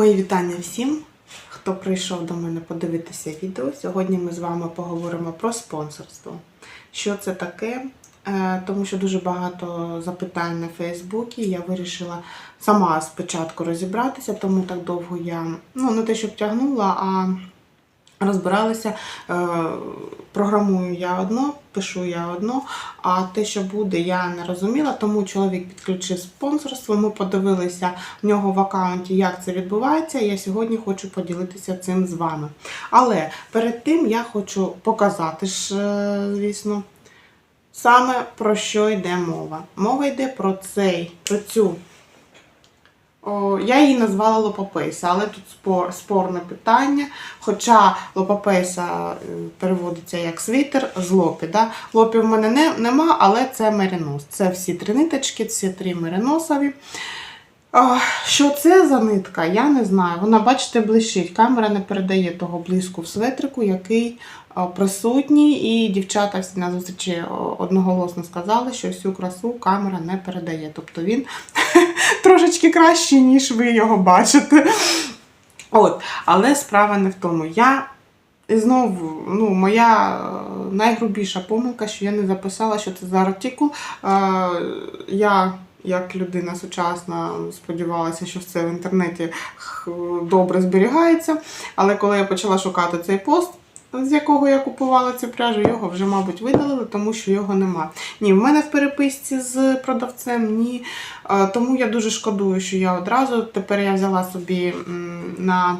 Мої вітання всім, хто прийшов до мене подивитися відео. Сьогодні ми з вами поговоримо про спонсорство. Що це таке? Е, Тому що дуже багато запитань на Фейсбуці. Я вирішила сама спочатку розібратися, тому так довго я ну не те, щоб тягнула, а розбиралася. Е, Програмую я одно, пишу я одно, а те, що буде, я не розуміла, тому чоловік підключив спонсорство. Ми подивилися в нього в аккаунті, як це відбувається. Я сьогодні хочу поділитися цим з вами. Але перед тим я хочу показати ж, е, звісно, саме про що йде мова. Мова йде про цей, про цю. Я її назвала Лопапейса, але тут спор, спорне питання. Хоча Лопапейса е, переводиться як світер з лопі. Да? Лопі в мене не, нема, але це меринос. Це всі три ниточки, всі три мериносові. Що це за нитка, я не знаю. Вона, бачите, блищить. Камера не передає того блиску в светрику, який присутній. І дівчата всі на зустрічі одноголосно сказали, що всю красу камера не передає. Тобто він трошечки кращий, ніж ви його бачите. От, але справа не в тому. Я і знову, ну, моя е, найгрубіша помилка, що я не записала, що це за артикул. Е, Я, як людина сучасна, сподівалася, що все в інтернеті добре зберігається. Але коли я почала шукати цей пост, з якого я купувала цю пряжу, його вже, мабуть, видалили, тому що його нема. Ні, в мене в переписці з продавцем, ні. Е, Тому я дуже шкодую, що я одразу тепер я взяла собі на.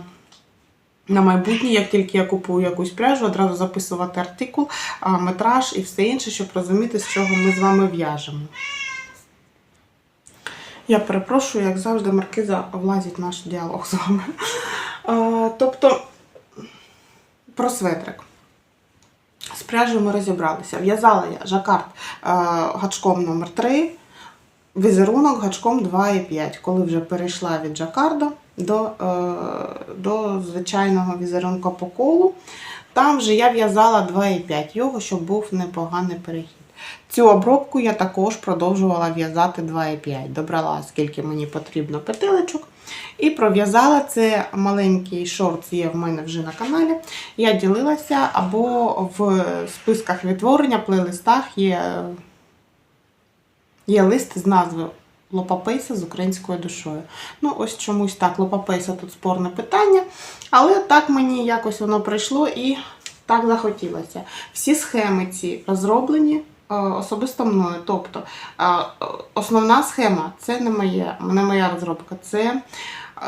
На майбутнє, як тільки я купую якусь пряжу, одразу записувати артикул, метраж і все інше, щоб розуміти, з чого ми з вами в'яжемо. Я перепрошую, як завжди, маркиза влазить в наш діалог з вами. Е, Тобто, про светрик. З пряжею ми розібралися. В'язала я жакард е, гачком номер 3 візерунок гачком 2,5, коли вже перейшла від жакарда до, е, до звичайного візерунка по колу. Там вже я в'язала 2,5 його, щоб був непоганий перехід. Цю обробку я також продовжувала в'язати 2,5. Добрала, скільки мені потрібно петелечок. І пров'язала це маленький шорт є в мене вже на каналі. Я ділилася або в списках відтворення, плейлистах є Є лист з назвою Лопапейса з українською душою. Ну, ось чомусь так, Лопапейса тут спорне питання. Але так мені якось воно прийшло і так захотілося. Всі схеми ці розроблені особисто мною. Тобто е, основна схема це не, моє, не моя розробка, це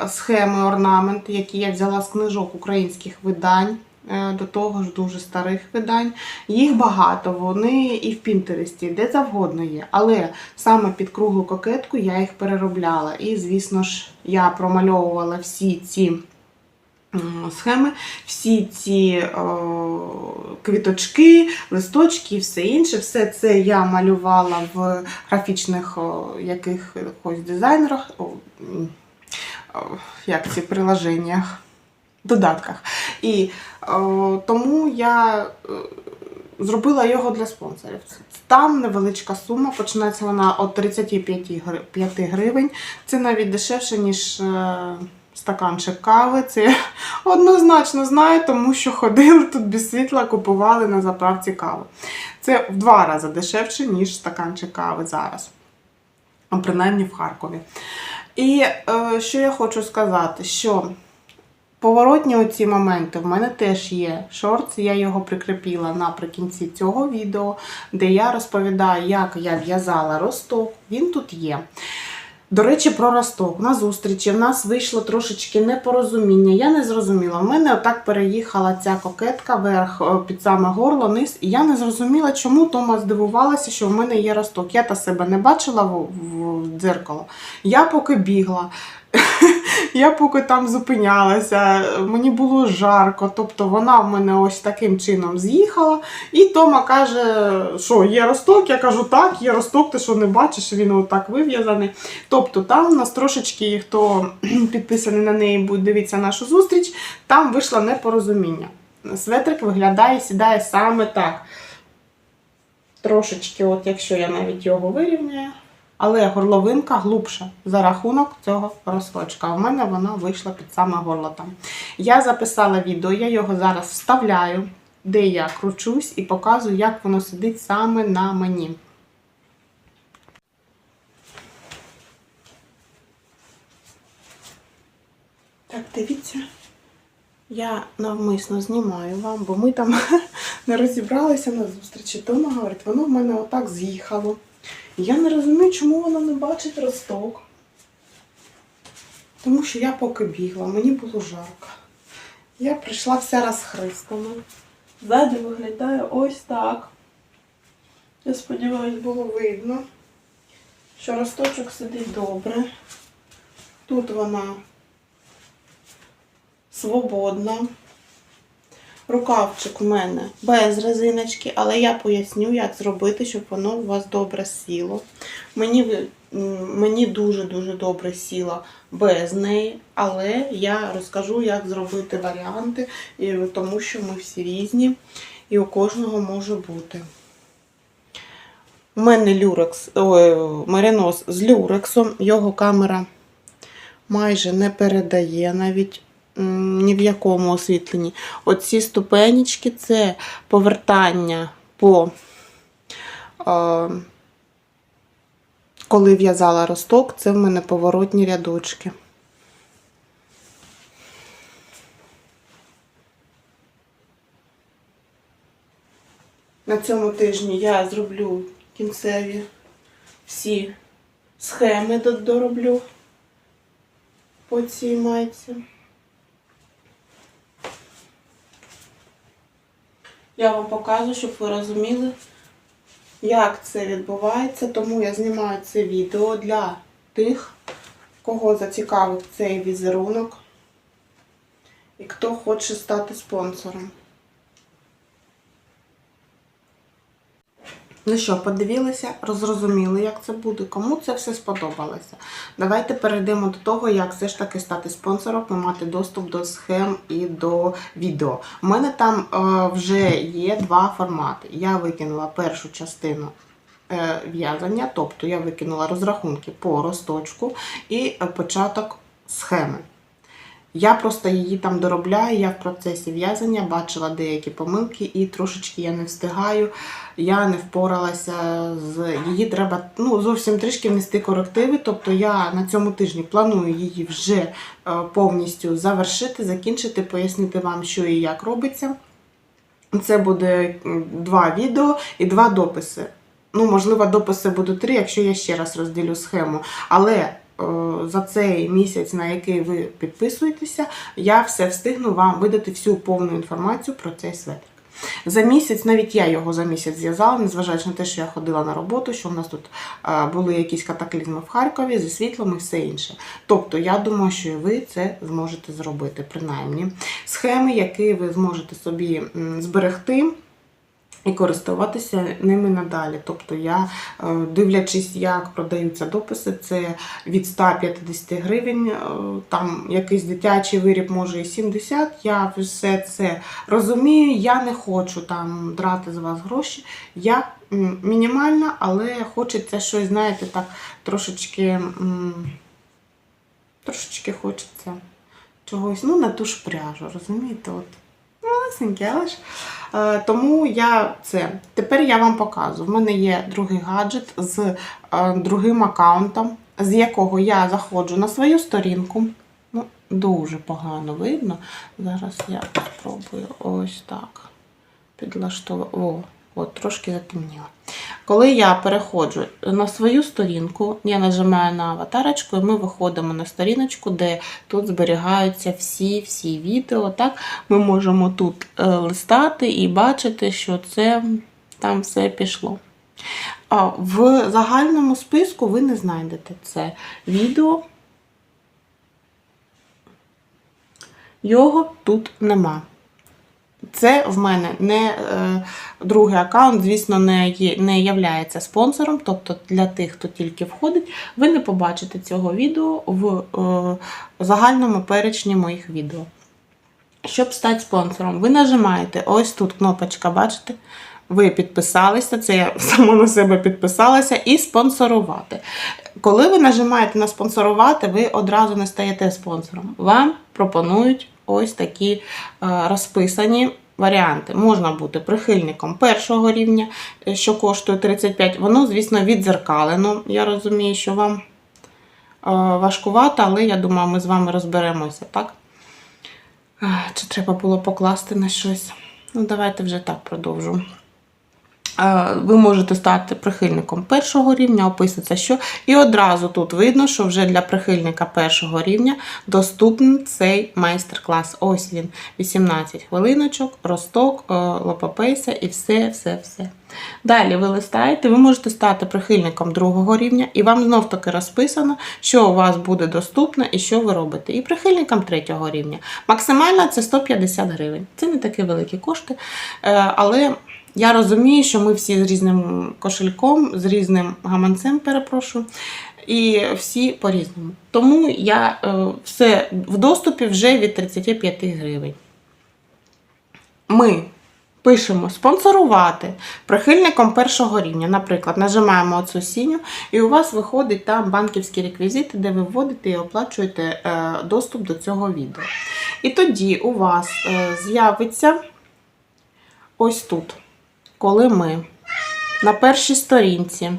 е, схеми, орнаменти, які я взяла з книжок українських видань. е, До того ж дуже старих видань. Їх багато, вони і в Пінтересті, де завгодно є. Але саме під круглу кокетку я їх переробляла. І, звісно ж, я промальовувала всі ці схеми, всі ці о, квіточки, листочки і все інше. Все це я малювала в графічних о, якихось дизайнерах, о, о, як ці приложеннях, додатках. І о, тому я. е, Зробила його для спонсорів. Там невеличка сума, починається вона від 35 гри- 5 гривень. Це навіть дешевше, ніж е, стаканчик кави. Це я однозначно знаю, тому що ходили тут без світла, купували на заправці каву. Це в два рази дешевше, ніж стаканчик кави зараз. А принаймні в Харкові. І е, що я хочу сказати, що Поворотні оці моменти в мене теж є шортс, я його прикріпила наприкінці цього відео, де я розповідаю, як я в'язала росток. Він тут є. До речі, про росток. На зустрічі в нас вийшло трошечки непорозуміння. Я не зрозуміла. В мене отак переїхала ця кокетка вверх е, під саме горло, низ, і я не зрозуміла, чому Тома здивувалася, що в мене є росток. Я та себе не бачила в, в дзеркало. Я поки бігла. Я поки там зупинялася, мені було жарко, тобто вона в мене ось таким чином з'їхала. І Тома каже, що є росток. Я кажу, так, є росток, ти що не бачиш, він отак вив'язаний. Тобто там у нас трошечки, хто підписаний на неї, буде дивитися нашу зустріч, там вийшло непорозуміння. Светрик виглядає, сідає саме так. Трошечки, от якщо я навіть його вирівняю. Але горловинка глубша за рахунок цього розсочка. А в мене вона вийшла під саме горло там. Я записала відео, я його зараз вставляю, де я кручусь і показую, як воно сидить саме на мені. Так, дивіться. Я навмисно знімаю вам, бо ми там не розібралися на зустрічі. Тома говорить, воно в мене отак з'їхало. Я не розумію, чому воно не бачить росток. Тому що я поки бігла, мені було жарко. Я прийшла вся розхристана. Ззаді виглядає ось так. Я сподіваюся, було видно, що росточок сидить добре. Тут вона свободна. Рукавчик у мене без резиночки, але я поясню, як зробити, щоб воно у вас добре сіло. Мені, дуже-дуже добре сіло без неї, але я розкажу, як зробити варіанти, тому що ми всі різні і у кожного може бути. У мене люрекс, ой, меринос з люрексом, його камера майже не передає навіть ні в якому освітленні. Оці ступенечки це повертання по е, коли в'язала росток, це в мене поворотні рядочки. На цьому тижні я зроблю кінцеві всі схеми дороблю по цій майці. Я вам показую, щоб ви розуміли, як це відбувається. Тому я знімаю це відео для тих, кого зацікавив цей візерунок і хто хоче стати спонсором. Ну що, подивилися, розрозуміли, як це буде, кому це все сподобалося. Давайте перейдемо до того, як все ж таки стати спонсором і мати доступ до схем і до відео. У мене там е, вже є два формати. Я викинула першу частину е, в'язання, тобто я викинула розрахунки по росточку і е, початок схеми. Я просто її там доробляю, я в процесі в'язання бачила деякі помилки і трошечки я не встигаю, я не впоралася з її треба ну, зовсім трішки внести корективи. Тобто я на цьому тижні планую її вже е, повністю завершити, закінчити, пояснити вам, що і як робиться. Це буде два відео і два дописи. Ну, можливо, дописи будуть три, якщо я ще раз розділю схему. Але за цей місяць, на який ви підписуєтеся, я все встигну вам видати всю повну інформацію про цей светрик. За місяць, навіть я його за місяць зв'язала, незважаючи на те, що я ходила на роботу, що в нас тут е, були якісь катаклізми в Харкові зі світлом і все інше. Тобто, я думаю, що і ви це зможете зробити, принаймні. Схеми, які ви зможете собі зберегти. І користуватися ними надалі. Тобто я, е, дивлячись, як продаються дописи, це від 150 гривень, е, там якийсь дитячий виріб може і 70. Я все це розумію. Я не хочу там драти з вас гроші. Я мінімальна, але хочеться щось, знаєте, так трошечки, трошечки хочеться чогось, ну, на ту ж пряжу, розумієте? От. Малесеньке, але ж. Е, тому я це. Тепер я вам показую. В мене є другий гаджет з е, другим аккаунтом, з якого я заходжу на свою сторінку. Ну, дуже погано видно. Зараз я спробую ось так підлаштувати. О, от трошки затемніло. Коли я переходжу на свою сторінку, я нажимаю на аватарочку, і ми виходимо на сторіночку, де тут зберігаються всі-всі відео. Так? Ми можемо тут е, листати і бачити, що це там все пішло. А в загальному списку ви не знайдете це відео. Його тут нема. Це в мене не е, другий аккаунт, звісно, не, є, не являється спонсором. Тобто для тих, хто тільки входить, ви не побачите цього відео в е, загальному перечні моїх відео. Щоб стати спонсором, ви нажимаєте ось тут кнопочка, бачите? ви підписалися, це я сама на себе підписалася, і спонсорувати. Коли ви нажимаєте на спонсорувати, ви одразу не стаєте спонсором. Вам пропонують ось такі е, розписані варіанти. Можна бути прихильником першого рівня, е, що коштує 35. Воно, звісно, відзеркалено. Я розумію, що вам е, важкувато, але я думаю, ми з вами розберемося, так? Е, Чи треба було покласти на щось? Ну, давайте вже так продовжу. Ви можете стати прихильником першого рівня, описується що. І одразу тут видно, що вже для прихильника першого рівня доступний цей майстер-клас. Ось він, 18 хвилиночок, росток, е, лопопейся і все, все, все. Далі ви листаєте, ви можете стати прихильником другого рівня, і вам знов таки розписано, що у вас буде доступно і що ви робите. І прихильникам третього рівня. Максимально це 150 гривень. Це не такі великі кошти, е, але. Я розумію, що ми всі з різним кошельком, з різним гаманцем, перепрошую, і всі по-різному. Тому я е, все в доступі вже від 35 гривень. Ми пишемо спонсорувати прихильником першого рівня. Наприклад, нажимаємо оцю сіню, і у вас виходить там банківські реквізити, де ви вводите і оплачуєте е, доступ до цього відео. І тоді у вас е, з'явиться ось тут коли ми на першій сторінці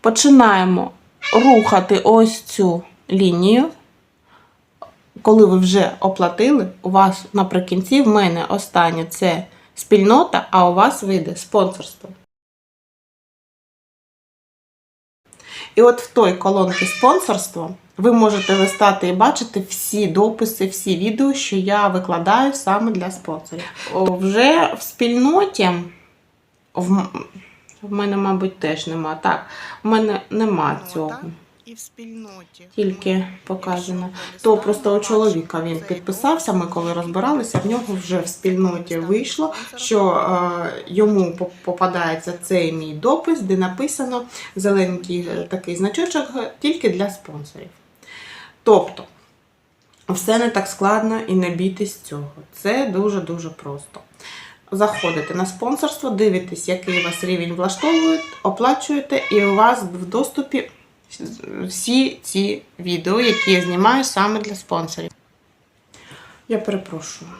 починаємо рухати ось цю лінію, коли ви вже оплатили, у вас наприкінці в мене останнє це спільнота, а у вас вийде спонсорство. І от в той колонці спонсорство ви можете листати і бачити всі дописи, всі відео, що я викладаю саме для спонсорів. Вже в спільноті. В, в мене, мабуть, теж нема. Так, в мене нема цього. І в спільноті. Тільки показано. То просто у чоловіка він підписався. Ми коли розбиралися, в нього вже в спільноті вийшло, що е, йому попадається цей мій допис, де написано зеленький е, такий значочок е, тільки для спонсорів. Тобто, все не так складно і не бійтесь цього. Це дуже-дуже просто. Заходите на спонсорство, дивитесь, який вас рівень влаштовує, оплачуєте, і у вас в доступі всі ці відео, які я знімаю саме для спонсорів. Я перепрошую,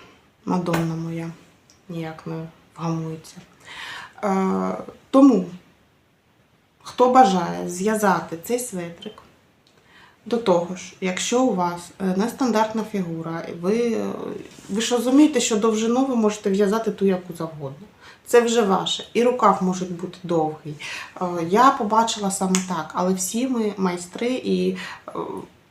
мадонна моя ніяк не вгамується. Е, тому, хто бажає зв'язати цей светрик, до того ж, якщо у вас е, нестандартна фігура, ви, е, ви ж розумієте, що довжину ви можете в'язати ту, яку завгодно. Це вже ваше. І рукав може бути довгий. Е, Я побачила саме так, але всі ми майстри і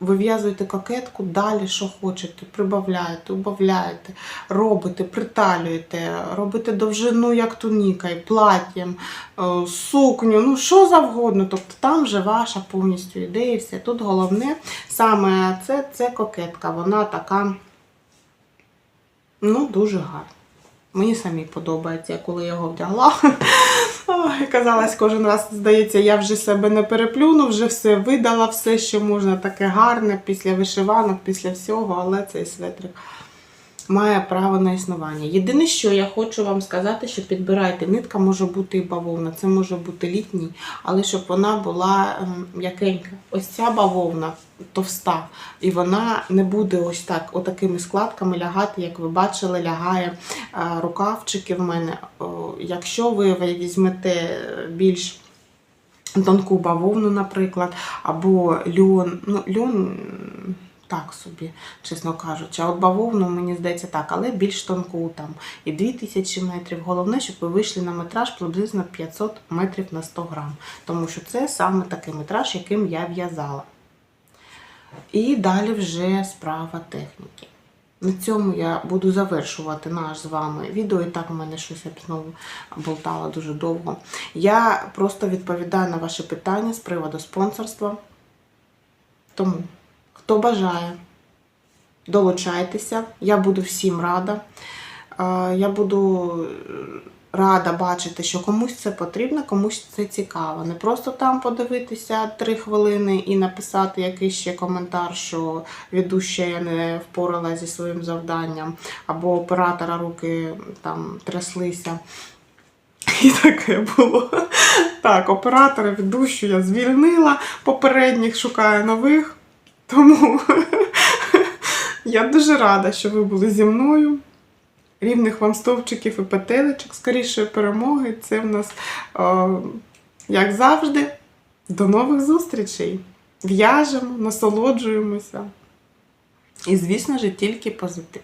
вив'язуєте кокетку далі, що хочете, прибавляєте, убавляєте, робите, приталюєте, робите довжину, як туніка, і платтям, е, сукню, ну що завгодно. Тобто там вже ваша повністю ідея. і Все. Тут головне саме це, це кокетка. Вона така ну, дуже гарна. Мені самі подобається, коли я його вдягла. Ой, казалось, кожен раз здається, я вже себе не переплюну, вже все видала, все, що можна таке гарне після вишиванок, після всього, але цей светрик має право на існування. Єдине, що я хочу вам сказати, що підбирайте нитка може бути і бавовна, це може бути літній, але щоб вона була ем, м'якенька. Ось ця бавовна товста, і вона не буде ось так, отакими складками лягати, як ви бачили, лягає е, рукавчики в мене. Якщо ви візьмете більш тонку бавовну, наприклад, або льон, ну, льон. Так собі, чесно кажучи. А от бавовну, мені здається, так, але більш тонку там і 2000 метрів. Головне, щоб ви вийшли на метраж приблизно 500 метрів на 100 грам. Тому що це саме такий метраж, яким я в'язала. І далі вже справа техніки. На цьому я буду завершувати наш з вами відео. І так у мене щось я знову болтала дуже довго. Я просто відповідаю на ваші питання з приводу спонсорства. Тому, хто бажає, долучайтеся. Я буду всім рада. Е, Я буду рада бачити, що комусь це потрібно, комусь це цікаво. Не просто там подивитися три хвилини і написати якийсь ще коментар, що ведуща я не впоралася зі своїм завданням, або оператора руки там тряслися. І таке було. Так, оператора ведущу я звільнила, попередніх шукаю нових. Тому я дуже рада, що ви були зі мною. Рівних вам стовпчиків і петелечок, скорішої перемоги. Це в нас, о, як завжди, до нових зустрічей. В'яжемо, насолоджуємося. І, звісно ж, тільки позитив.